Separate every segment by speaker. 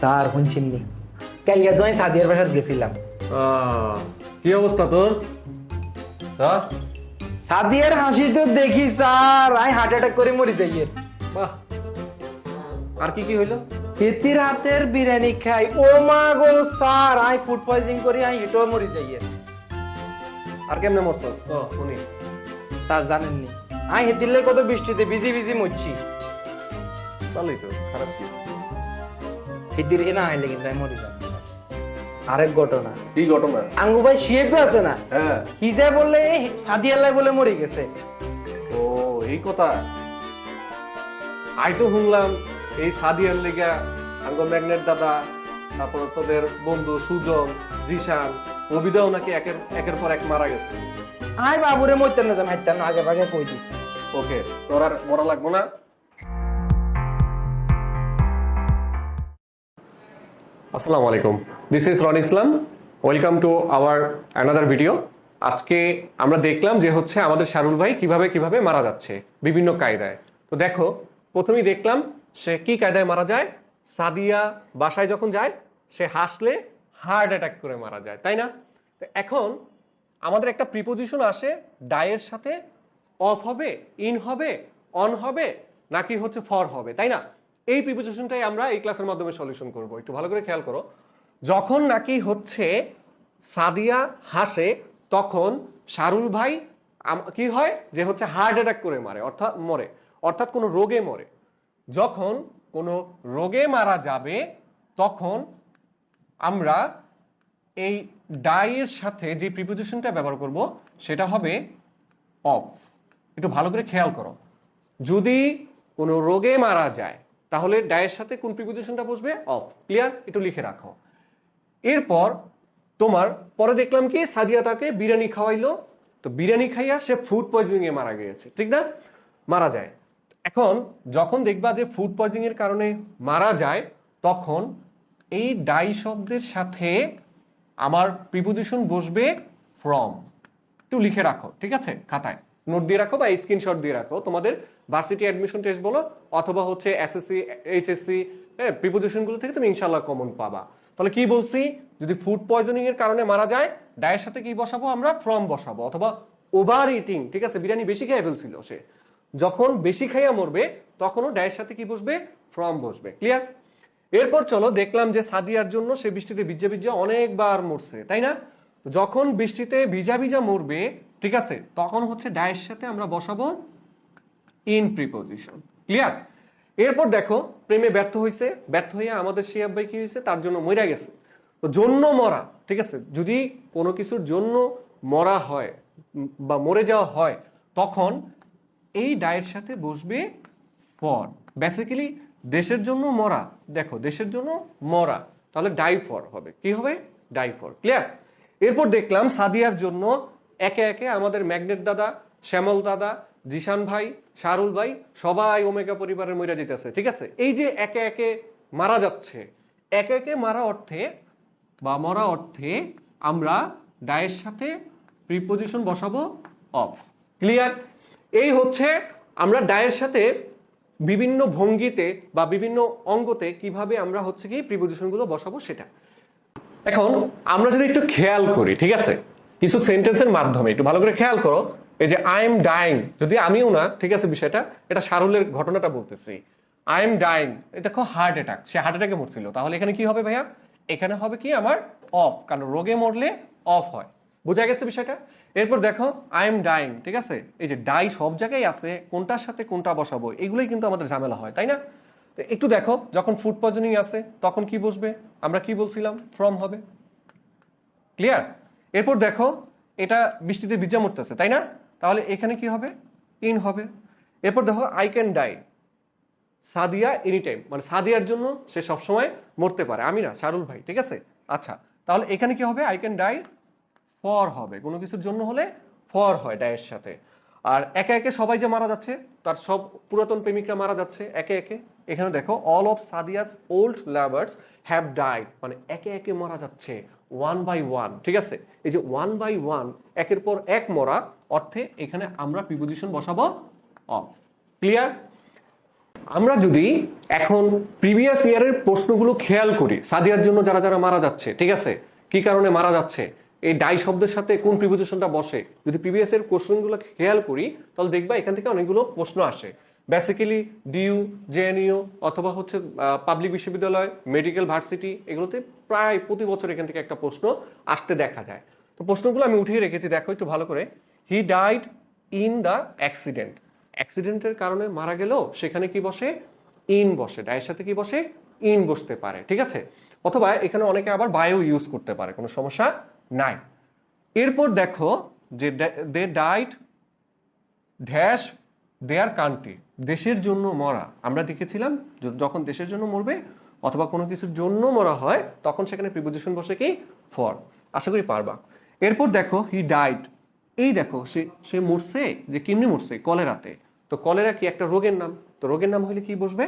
Speaker 1: Sir শুনছেন নি কালকে তো আমি সাদিয়ার বাসাত গেছিলাম।
Speaker 2: কি অবস্থা তোর?
Speaker 1: সাদিয়ার হাসি তো দেখি স্যার। আই হার্ট অ্যাটাক করে মরি যাই।
Speaker 2: বাহ। আর কি কি হইল?
Speaker 1: হেতির হাতের বিরিয়ানি খাই। ও মা গো স্যার। আই ফুড পয়জিং করি আই হেঁটেও মরি যাই।
Speaker 2: আর কেমনে মরছস? ও উনি
Speaker 1: স্যার জানেননি। আই হেতিলে কত বৃষ্টিতে ভিজি ভিজি মরছি।
Speaker 2: ভালোই তো খারাপ কি?
Speaker 1: আইলে কিন্তু আমি মরি যাব। আরেক ঘটনা।
Speaker 2: কি ঘটনা?
Speaker 1: আঙ্গু ভাই শিয়েপে আছে না?
Speaker 2: হ্যাঁ।
Speaker 1: হিজা বলে মরে গেছে।
Speaker 2: ও এই কথা? আই তো শুনলাম এই সাদিয়ার লেগা আঙ্গ ম্যাগনেট দাদা তারপর তোদের বন্ধু সুজন জিশান অবিদাও নাকি একের একের পর এক মারা গেছে।
Speaker 1: আয় বাবুরে মরতে না আগে ভাগে কই দিস
Speaker 2: ওকে তোর আর মরা লাগবো না। আসসালামু আলাইকুম। This is Ron Islam welcome to our another video আজকে আমরা দেখলাম যে হচ্ছে আমাদের শারুল ভাই কীভাবে কীভাবে মারা যাচ্ছে বিভিন্ন কায়দায়। তো দেখো, প্রথমেই দেখলাম সে কি কায়দায় মারা যায়। সাদিয়া বাসায় যখন যায়, সে হাসলে হার্ট অ্যাটাক করে মারা যায়, তাই না? তো এখন আমাদের একটা প্রিপোজিশন আসে ডায়ের সাথে অফ হবে ইন হবে অন হবে, নাকি হচ্ছে ফর হবে, তাই না? এই প্রিপোজিশনটাই আমরা এই ক্লাসের মাধ্যমে সলিউশন করব। একটু ভালো করে খেয়াল করো। যখন নাকি হচ্ছে সাদিয়া হাসে, তখন শারুল ভাই কি হয়? যে হচ্ছে হার্ট অ্যাটাক করে মারে, অর্থাৎ মরে, অর্থাৎ কোনো রোগে মরে। যখন কোনো রোগে মারা যাবে, তখন আমরা এই ডাইয়ের সাথে যে প্রিপোজিশনটা ব্যবহার করব, সেটা হবে অফ একটু ভালো করে খেয়াল করো। যদি কোনো রোগে মারা যায় তাহলে ডায়ের সাথে কোন প্রিপোজিশনটা বসবে? অফ ক্লিয়ার একটু লিখে রাখো। এরপর তোমার, পরে দেখলাম কি সাদিয়া তাকে বিরিয়ানি খাওয়াইলো। তো বিরিয়ানি খাইয়া সে ফুড পয়জনিং এ মারা গিয়েছে। ঠিক না? মারা যায়। এখন যখন দেখবা যে ফুড পয়জনিং এর কারণে মারা যায়, তখন এই ডাই শব্দের সাথে আমার প্রিপোজিশন বসবে ফ্রম একটু লিখে রাখো, ঠিক আছে? খাতায়। নোট দিয়ে রাখো বা স্ক্রিনশট দিয়ে রাখো। তোমাদের ভার্সিটি অ্যাডমিশন টেস্ট বলো অথবা হচ্ছে এসএসসি এইচএসসি হ্যাঁ প্রিপোজিশনগুলো থেকে তুমি ইনশাল্লাহ কমন পাবা। তাহলে কি বলছি? যদি ফুড পয়জনিং এর কারণে মারা যায় ডায়ের সাথে কি বসাবো আমরা? ফ্রম বসাবো অথবা ওভার ইটিং ঠিক আছে? বিরিয়ানি বেশি খেয়ে ফেলছিল সে। যখন বেশি খাইয়া মরবে, তখনও ডায়ের সাথে কি বসবে? ফ্রম বসবে। ক্লিয়ার এরপর চলো দেখলাম যে সাদিয়ার জন্য সে বৃষ্টিতে ভিজা ভিজা অনেকবার মরছে, তাই না? যখন বৃষ্টিতে ভিজা ভিজা মরবে ঠিক আছে? তখন হচ্ছে ডায়ের সাথে আমরা বসাবো ইন প্রিপোজিশন ক্লিয়ার এরপর দেখো, প্রেমে ব্যর্থ হয়েছে ব্যর্থ হয়ে আমাদের শিয়াব ভাই কি হয়েছে তার জন্য মরা গেছে। তো জন্য মরা, ঠিক আছে? যদি কোনো কিছুর জন্য মরা হয় বা মরে যাওয়া হয়, তখন এই ডায়ের সাথে বসবে ফর বেসিক্যালি দেশের জন্য মরা। দেখো, দেশের জন্য মরা। তাহলে ডাই ফর হবে। কি হবে? ডাই ফর ক্লিয়ার এরপর দেখলাম সাদিয়ার জন্য একে একে আমাদের ম্যাগনেট দাদা, শ্যামল দাদা, জিশান ভাই, শারুল ভাই, সবাই ওমেগা পরিবারের মইরা যেতেছে ঠিক আছে? এই যে একে একে মারা যাচ্ছে, একে একে মারা অর্থে বা মরা অর্থে আমরা ডায়ের সাথে প্রিপোজিশন বসাবো অফ। ক্লিয়ার? এই হচ্ছে আমরা ডায়ের সাথে বিভিন্ন ভঙ্গিতে বা বিভিন্ন অঙ্গতে কীভাবে আমরা হচ্ছে কি প্রিপোজিশনগুলো বসাবো সেটা। এখন আমরা যদি একটু খেয়াল করি, ঠিক আছে? কিছু সেন্টেন্সের মাধ্যমে, একটু ভালো করে খেয়াল করো, এই যে আই এম ডাইং যদি আমিও না, ঠিক আছে বিষয়টা, এটা শারুলের ঘটনাটা বলতেছি। আই এম ডাইং এটা দেখো হার্ট অ্যাটাক সে হার্ট অ্যাটাকে মরছিল। তাহলে এখানে কি হবে ভাইয়া? এখানে হবে কি আমার অফ কারণ রোগে মরলে অফ হয়। বোঝা গেছে বিষয়টা? এরপর দেখো আই এম ডাইং ঠিক আছে? এই যে ডাই সব জায়গায় আছে, কোনটার সাথে কোনটা বসাবো, এগুলোই কিন্তু আমাদের ঝামেলা হয়, তাই না? তো একটু দেখো, যখন ফুড পয়জনিং আছে তখন কি বসবে? আমরা কি বলছিলাম? ফ্রম হবে। ক্লিয়ার এরপর দেখো, এটা বৃষ্টিতে ভিজা মরতেছে, তাই না? তাহলে এখানে কি হবে? ইন হবে। এরপর দেখো I can die Sadia any time মানে সাদিয়ার জন্য সে সবসময় মরতে পারে। আমি না, শারুল ভাই, ঠিক আছে? আচ্ছা তাহলে এখানে কি হবে? আই ক্যান ডাই ফর হবে। কোনো কিছুর জন্য হলে ফর হয় ডায়ের সাথে। আর একে একে সবাই যে মারা যাচ্ছে, তার সব পুরাতন প্রেমিকরা মারা যাচ্ছে, একে একে। এখানে দেখো all of Sadia's old lovers have died মানে একে একে মারা যাচ্ছে। ওয়ান বাই ওয়ান ঠিক আছে? এই যে ওয়ান বাই ওয়ান একের পর এক মরা, অর্থে এখানে আমরা প্রিপোজিশন বসাবো অফ ক্লিয়ার আমরা যদি এখন প্রিভিয়াস ইয়ারের প্রশ্নগুলো খেয়াল করি, সাদিয়ার জন্য যারা যারা মারা যাচ্ছে, ঠিক আছে? কি কারণে মারা যাচ্ছে? এই ডাই শব্দের সাথে কোন প্রিপোজিশনটা বসে? যদি প্রিভিয়াস এর কোশ্চেনগুলো খেয়াল করি, তাহলে দেখবা এখান থেকে অনেকগুলো প্রশ্ন আসে। বেসিক্যালি ডিইউ জেএনইউ অথবা হচ্ছে পাবলিক বিশ্ববিদ্যালয় মেডিকেল ভার্সিটি এগুলোতে প্রায় প্রতি বছর এখান থেকে একটা প্রশ্ন আসতে দেখা যায়। তো প্রশ্নগুলো আমি উঠিয়ে রেখেছি, দেখো একটু ভালো করে। He died in the accident অ্যাক্সিডেন্টের কারণে মারা গেলেও সেখানে কি বসে? ইন বসে। ডায়ের সাথে কি বসে? ইন বসতে পারে। ঠিক আছে? অথবা এখানে অনেকে আবার বায়ো ইউজ করতে পারে, কোনো সমস্যা নাই। এরপর দেখো যে দে ডাইট ড্যাশ দেয়ার কান্ট্রি, দেশের জন্য মরা। আমরা দেখেছিলাম যখন দেশের জন্য মরবে অথবা কোনো কিছুর জন্য মরা হয়, তখন সেখানে প্রিপোজিশন বসে কি? ফর আশা করি পারবা। এরপর দেখো হি ডাইট এই দেখো, সে সে মরছে, যে কেমনি মরছে? কলেরাতে। তো কলেরা কি একটা রোগের নাম? তো রোগের নাম হলে কি বসবে?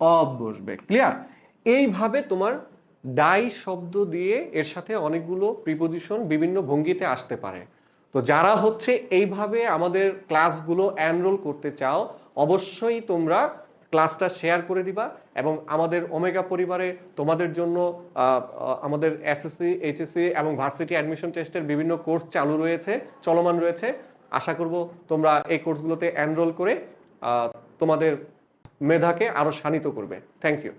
Speaker 2: অব বসবে। ক্লিয়ার এইভাবে তোমার ডাই শব্দ দিয়ে এর সাথে অনেকগুলো প্রিপোজিশন বিভিন্ন ভঙ্গিতে আসতে পারে। তো যারা হচ্ছে এইভাবে আমাদের ক্লাসগুলো এনরোল করতে চাও, অবশ্যই তোমরা ক্লাসটা শেয়ার করে দিবা এবং আমাদের ওমেগা পরিবারে তোমাদের জন্য আমাদের এসএসসি এইচএসসি এবং ভার্সিটি অ্যাডমিশন টেস্টের বিভিন্ন কোর্স চালু রয়েছে, চলমান রয়েছে। আশা করব তোমরা এই কোর্সগুলোতে এনরোল করে তোমাদের মেধাকে আরও শানিত করবে। Thank you